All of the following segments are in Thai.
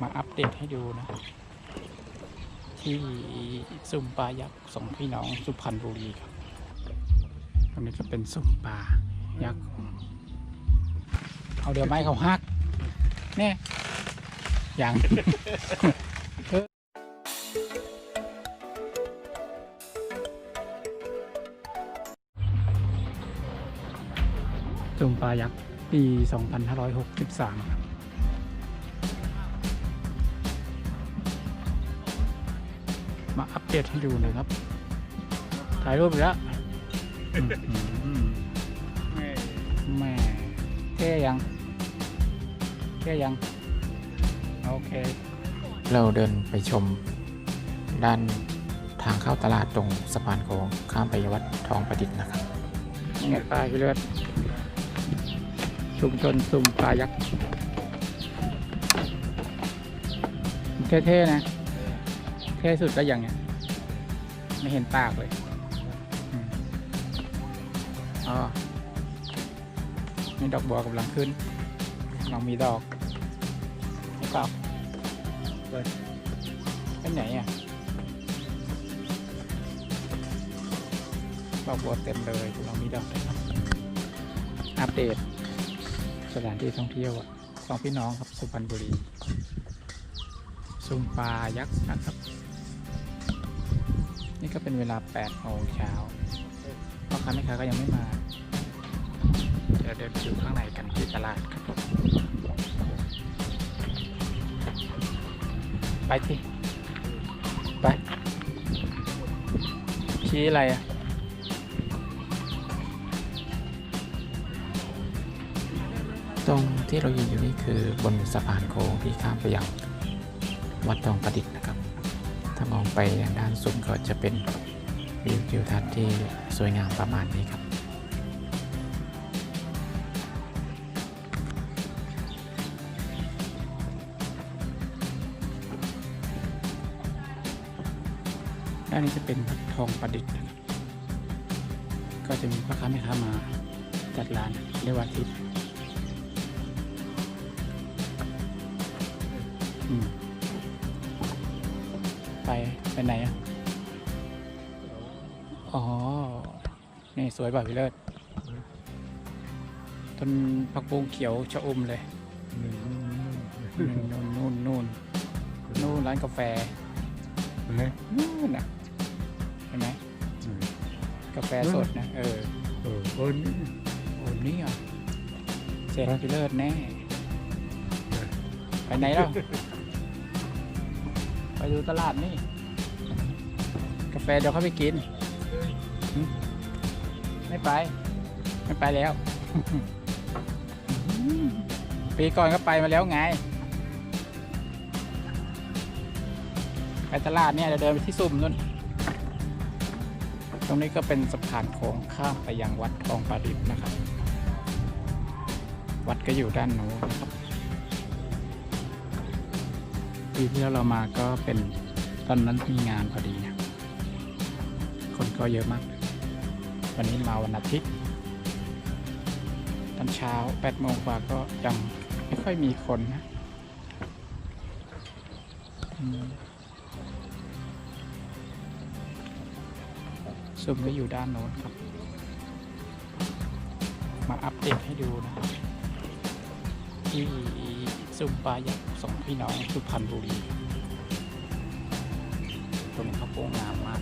มาอัปเดตให้ดูนะ ที่ซุ่มปลายักษ์สองพี่น้องสุพรรณบุรีครับตรงนี้ก็เป็นซุ่มปลายักษ์เอาเดี๋ยวไม้เขาหักแน่อย่างซุ่มปลายักษ์ปี 2563 ครับ มาอัปเดตให้ดูเลยครับ ถ่ายรูปอีกแล้วอื้อหือแม่เท่ยังเท่ยัง โอเค เราเดินไปชม ด้านทางเข้าตลาดตรงสะพานโค้งข้ามไปวัดทองประดิษฐ์นะครับนี่ไงปลาพี่เลือดชุมชนซุ่มปลายักษ์เท่ๆนะ เท่สุดก็อย่างเนี้ย ไม่เห็นปากเลยอืมอ๋อนี่ดอกบัวกำลังขึ้นกำลังมีดอกไม่เปล่าเปิดไปไหนอะดอกบัวเต็มเลยกำลังมีดอกเลยครับอัปเดตสถานที่ท่องเที่ยวอะสองพี่น้องครับสุพรรณบุรีซุ่มปลายักษ์นะครับ นี่ก็เป็นเวลา8โมงเช้าพ่อค้าแม่ค้าก็ยังไม่มา เดี๋ยวเดินดูข้างในกันที่ตลาดครับผมไปที่ไปชี้อะไรอะตรงที่เรายืนอยู่นี่คือบนสะพานโค้งที่ข้ามไปยังวัดทองประดิษฐ์นะครับ ถ้ามองไปทางด้านสุดก็จะเป็นวิวทิวทัศน์ที่สวยงามประมาณนี้ครับด้านนี้จะเป็นทองประดิษฐ์นะครับก็จะมีพ่อค้าแม่ค้ามาจัดร้านเรียกว่าอาทิตย์อืม ไปไปไหนอะ อ๋อ นี่สวยป่ะพี่เลิศต้นผักบุ้งเขียวชะอมเลย นู่นนู่นนู่นนู่นร้านกาแฟนู่นน่ะเห็นไหมกาแฟสดนะ เออเออเออนี่โอ้นี่อะเสร็จพี่เลิศแน่ ไปไหนแล้ว ไปดูตลาดนี่กาแฟเดี๋ยวเขาไปกินหึไม่ไป ไม่ไปแล้ว ปีก่อนก็ไปมาแล้วไง ไปตลาดเนี่ยจะเดินไปที่ซุ่มนู่น ตรงนี้ก็เป็นสะพานโค้งข้ามไปยังวัดทองประดิษฐ์นะครับ วัดก็อยู่ด้านโน้นนะครับปีที่แล้วเรามาก็เป็นตอนนั้นมีงานพอดีนะ คนก็เยอะมาก วันนี้มาวันอาทิตย์ตอนเช้า8โมงกว่าก็ยังไม่ค่อยมีคนนะซุ่มก็อยู่ด้านโน้นครับ มาอัปเดตให้ดูนะที่ซุ่มปลายักษ์สองพี่น้องสุพรรณบุรี ตรงนี้เขาโปร่งงามมาก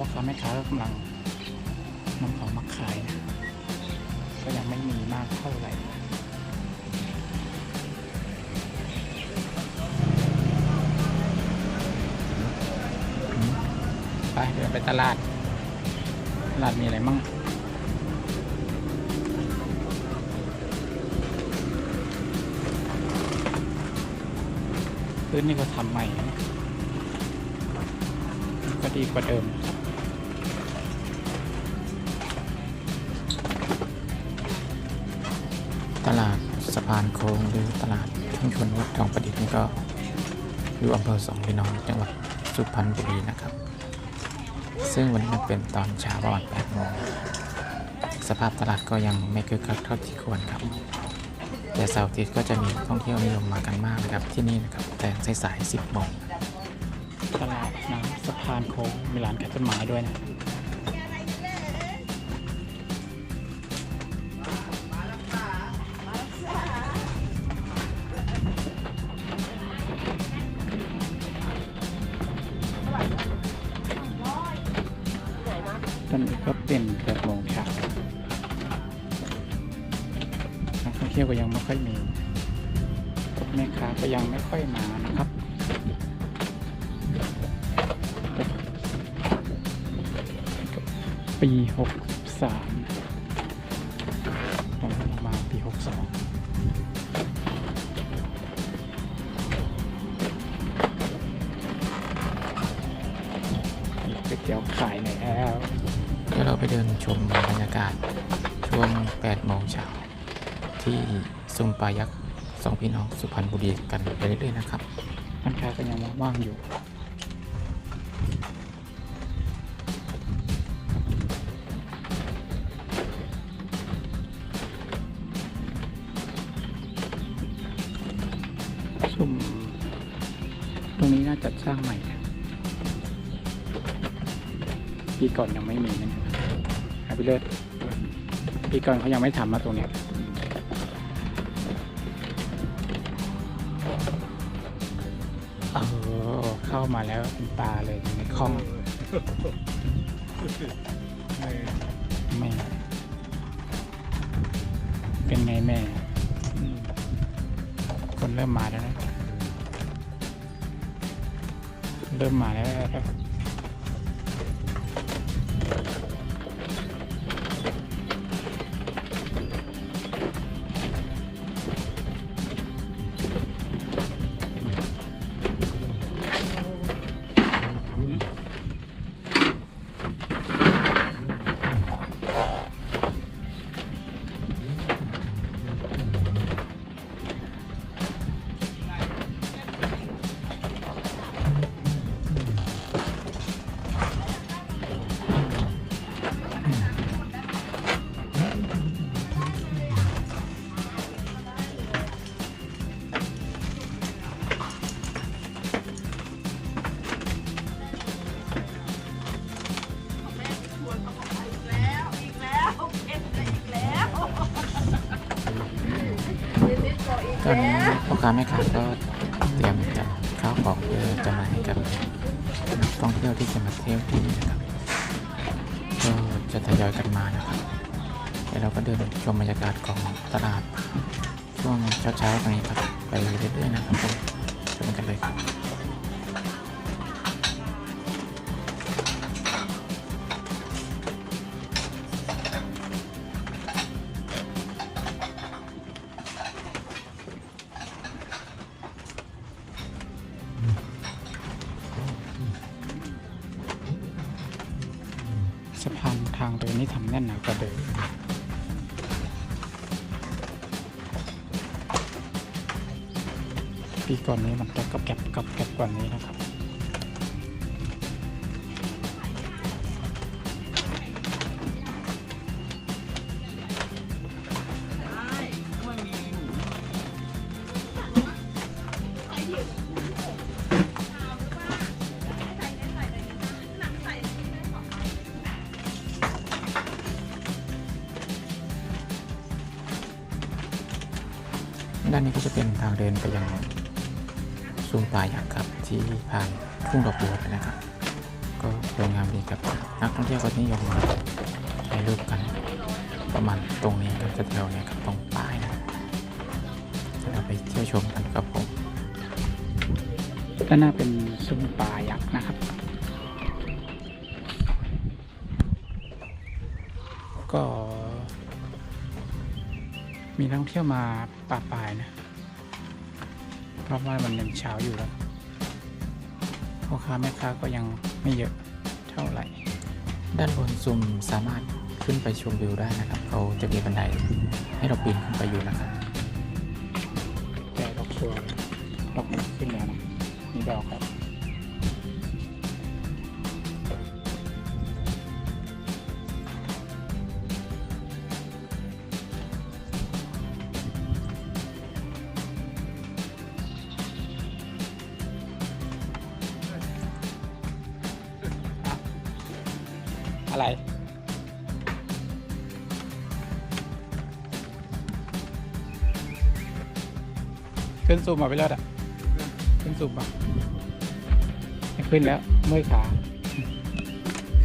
พ่อค้าแม่ค้าก็กำลังนำของมาขายนะก็ยังไม่มีมากเท่าไหร่ไปเดินไปตลาด ตลาดมีอะไรมั่งพื้นนี่ก็ทำใหม่ ก็ดีกว่าเดิมานโค้งหรือตลาดชุมชนวัดทองประดิษฐ์นี่ก็อยู่อำเภอสองพี่น้องจังหวัดสุพรรณบุรีนะครับ ซึ่งวันนี้เป็นตอนเช้าประมาณ8โมงสภาพตลาดก็ยังไม่คึกคักเท่าที่ควรครับ แต่เสาร์อาทิตย์ก็จะมีท่องเที่ยวนิยมมากันมากนะครับที่นี่นะครับ แต่สายๆ10โมงตลาดน้ำสะพานโค้งมีร้านขายต้นไม้ด้วยนะ ตอนนี้ก็เป็น8โมงครับนักท่องเที่ยวก็ยังไม่ค่อยมีแม่ค้าก็ยังไม่ค่อยมานะครับปี 63 8โมงเช้าที่ซุ้มปลายักษ์สองพี่น้องสุพรรณบุรีกันไปเรื่อยๆนะครับร้านค้าก็ยังว่างอยู่ซุ่มตรงนี้น่าจะสร้างใหม่นะปีก่อนยังไม่มีนะหายไปเลย ปีก่อนเขายังไม่ทำมาตรงนี้เออเข้ามาแล้วเป็นปลาเลยในคลองแม่ เป็นไงแม่ คนเริ่มมาแล้วนะ เริ่มมาแล้วแล้ว ตอนนี้พ่อค้าแม่ค้าก็เตรียมจัดข้าวของเพื่อจะมาให้กับนักท่องเที่ยวที่จะมาเที่ยวที่นี่นะครับ ก็จะทยอยกันมานะครับเดี๋ยวเราก็เดินชมบรรยากาศของตลาดช่วงเช้าๆตรงนี้ครับไปเรื่อยๆนะครับผมชมกันเลยครับะพานทางเดินนี่ทำแน่นหนากว่าเดิมปีก่อนนี้มันจะกับแกบกับแกบกว่านี้นะครับ ด้านนี้ก็จะเป็นทางเดินไปยังซุ้มปลายักษ์ครับที่ผ่านทุ่งดอกบัวไปนะครับ ก็สวยงามดีครับนักท่องเที่ยวก็นิยมมาถ่ายรูปกันประมาณตรงนี้ครับแถวๆเนี่ยครับตรงป้ายนะเดี๋ยวเราไปเที่ยวชมกันครับผมด้านหน้าเป็นซุ้มปลายักษ์นะครับ ก็ มีนักท่องเที่ยวมาป่าปลายนะ เพราะว่ามันยังเช้าอยู่แล้วพ่อค้าแม่ค้าก็ยังไม่เยอะเท่าไหร่ ด้านบนซุ้มสามารถขึ้นไปชมวิวได้นะครับ เขาจะมีบันไดให้เราปีนขึ้นไปอยู่นะครับแต่ดอกชัวร์ดอกมันขึ้นแล้วนะนี่ดอกครับ ขึ้นซูมมาไปเลิศอะขึ้นซูมมาขึ้นแล้วเมื่อยขา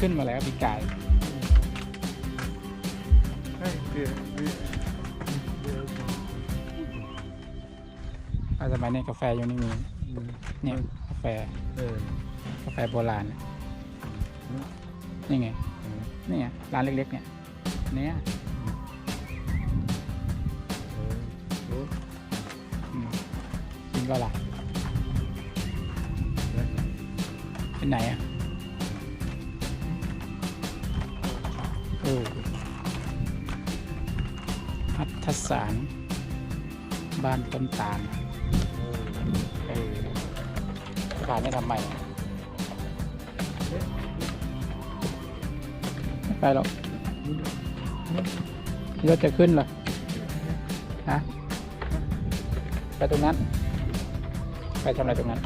ขึ้นมาแล้วพี่กาย Hey, yeah, yeah. Yeah, อาสมัยนี้กาแฟอยู่นี่มีเนี่ยกาแฟกาแฟโบราณนี่ไงนี่ไงร้านเล็กๆเนี่ยเนี่ย กินก็ล่ะเป็นไหนอะเออพัฒสารบ้านต้นตาลเออขายไม่ทำไมไม่ไปหรอกรถจะขึ้นหรอฮะไปตรงนั้น ไปทำอะไรตรงนั้น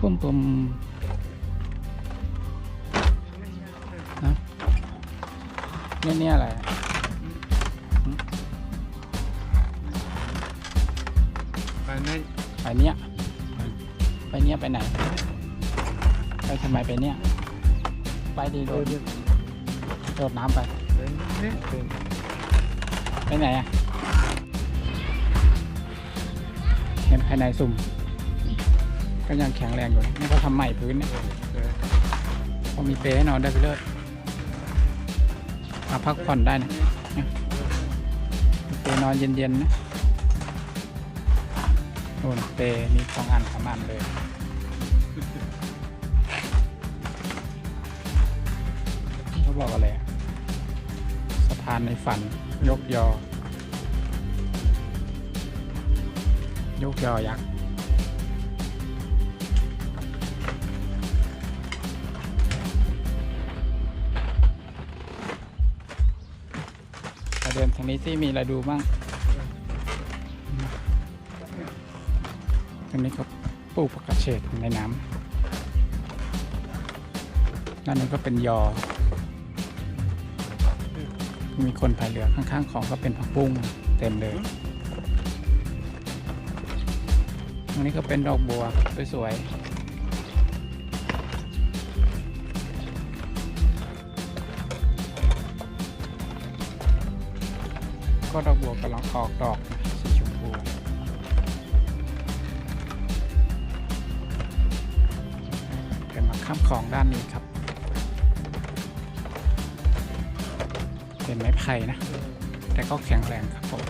ปุ่มปุ่ม นี่ยเนี่ยอะไรอะ By night. ไปเนี้ยไปเนี้ยไปไหน ไปทำไมไปเนี้ยไปดีโดดโดดน้ำไป Then, yeah, then. ไปไหนอะเห็นภายในสุ่มก็ยังแข็งแรงอยู่นะนี่เขาทำใหม่พื้นเนี่ย Yeah. พอมีเปรย์ให้นอนได้ไปเลย มาพักผ่อนได้นะเปนอนเย็นๆนะโน่นเปมีสองอันสามอันเลยเขาบอกอะไรสะพานในฝัน ยกยอ ยกยอยักษ์าเดินทางนี้ที่มีอะไรดูบ้างตรงนี้ก็ปลูกผักกระเฉดในน้ำนั่นนึงก็เป็นยอ มีคนพายเรือข้างๆ ของก็เป็นผักบุ้งเต็มเลยตรงนี้ก็เป็นดอกบัวสวยๆ ก็ดอกบัวกำลังออกดอกสีชมพูเป็นมาข้ามของด้านนี้ครับ เป็นไม้ไผ่นะ แต่ก็แข็งแรงครับผม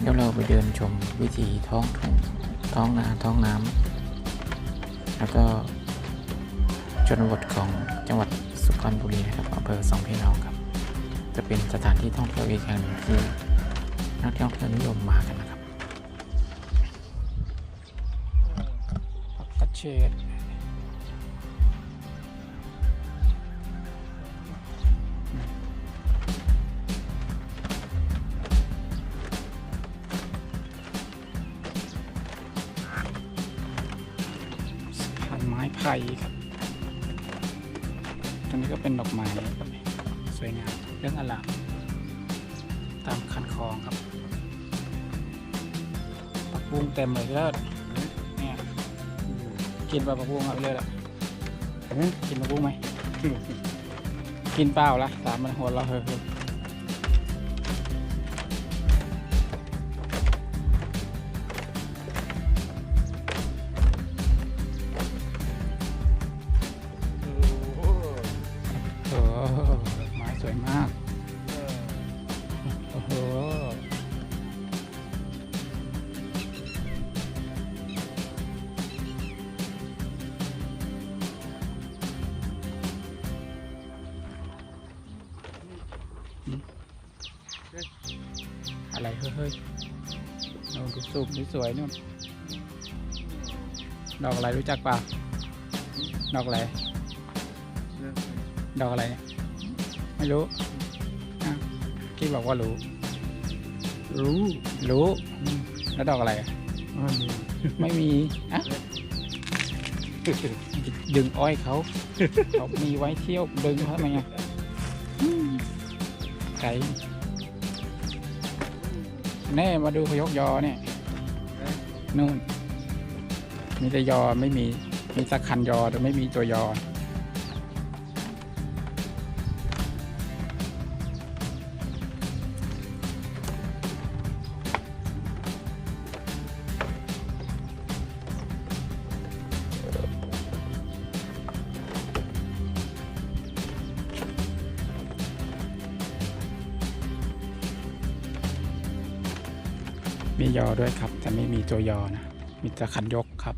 เดี๋ยวเราไปเดินชมวิถีท้องทุ่งท้องนาท้องน้ำแล้วก็ชนบทของจังหวัดสุพรรณบุรีนะครับอำเภอสองพี่น้องครับ จะเป็นสถานที่ท่องเที่ยวอีกแห่งหนึ่งที่นักท่องเที่ยวนิยมมากันนะครับผักกระเฉด บุ้งเต็มเลยเลิศเนี่ยกินปลาผักบุ้งครับเลิศอะกินผักบุ้งไหมกินเปล่าละตามมันหัวเราะเฮ้ย อะไรเฮ้ยเฮ้ยนู่นดูสูบสวยๆนู่นดอกอะไรรู้จักเปล่าดอกอะไรเนี่ยดอกอะไรเนี่ยไม่รู้อะพี่บอกว่ารู้ รู้ รู้อืมแล้วดอกอะไรอะอันนี้ไม่มีอะดึงอ้อยเขาเขามีไว้เที่ยวดึงเขาทำไมอะอืมไก่ แน่มาดูพยกยอเนี่ยนู่น มีแต่ยอไม่มี มีสักคันยอแต่ไม่มีตัวยอ มียอด้วยครับ แต่ไม่มีตัวยอนะ มีแต่คันยกครับ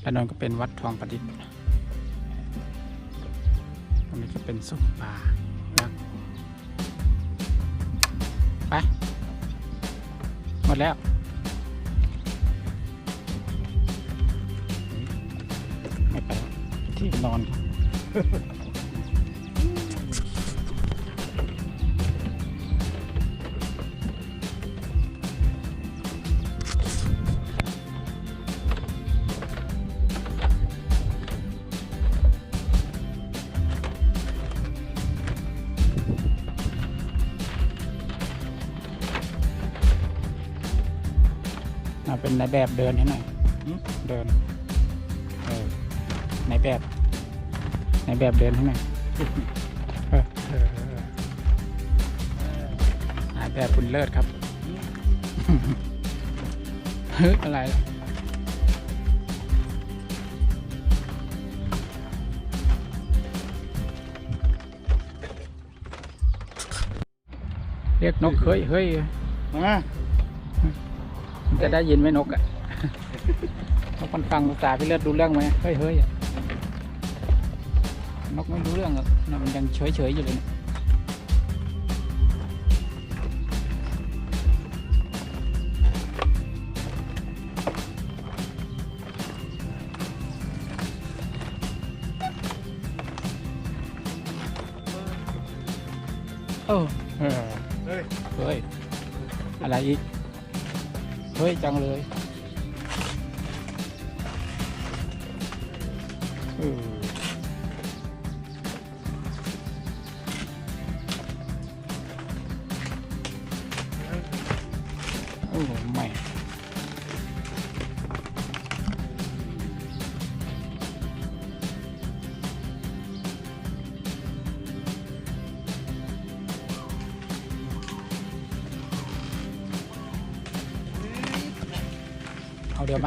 และนนก็เป็นวัดทองประดิษฐ์ตรงนี้ก็เป็นสุ่มป่ายักษ์ไป หมดแล้วไม่ไปที่นอนครับ เป็นในายแบบเดินให้หน่อยหึเดินเออในายแบบในายแบบเดินให้หน่อยเออเออเออนายแบบคุณเลิศครับเฮ้ยอะไรล่ะเรียกนกเฮ้ยเฮ้ยมามัน จะได้ยินไหมนกอะนกมันฟังภาษาพี่เลิศดูเรื่องไหมเฮ้ยเฮ้ยอะนกไม่รู้เรื่องหรอกนะมันยังเฉยเฉยๆอยู่เลยเนี่ยเออเออเฮ้ยเฮ้ย อะไรอีก เฮ้ยจังเลยอือ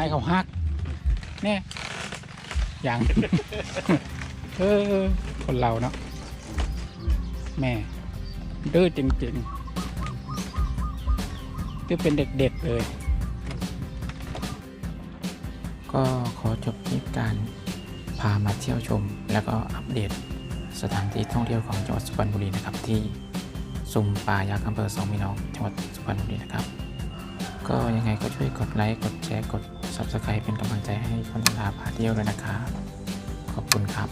เขาหักเนี่ยอย่างเออคนเราเนาะแม่ดื้อจริงๆดื้อเป็นเด็กๆเลย ก็ขอจบคลิปการพามาเที่ยวชม แล้วก็อัปเดตสถานที่ท่องเที่ยวของจังหวัดสุพรรณบุรีนะครับ ที่ซุมป่ายักษ์อำเภอสองพี่น้องจังหวัดสุพรรณบุรีนะครับ ก็ยังไงก็ช่วยกดไลค์กดแชร์กด Subscribe เป็นกำลังใจให้คนลาพาเที่ยวด้วยนะครับ ขอบคุณครับ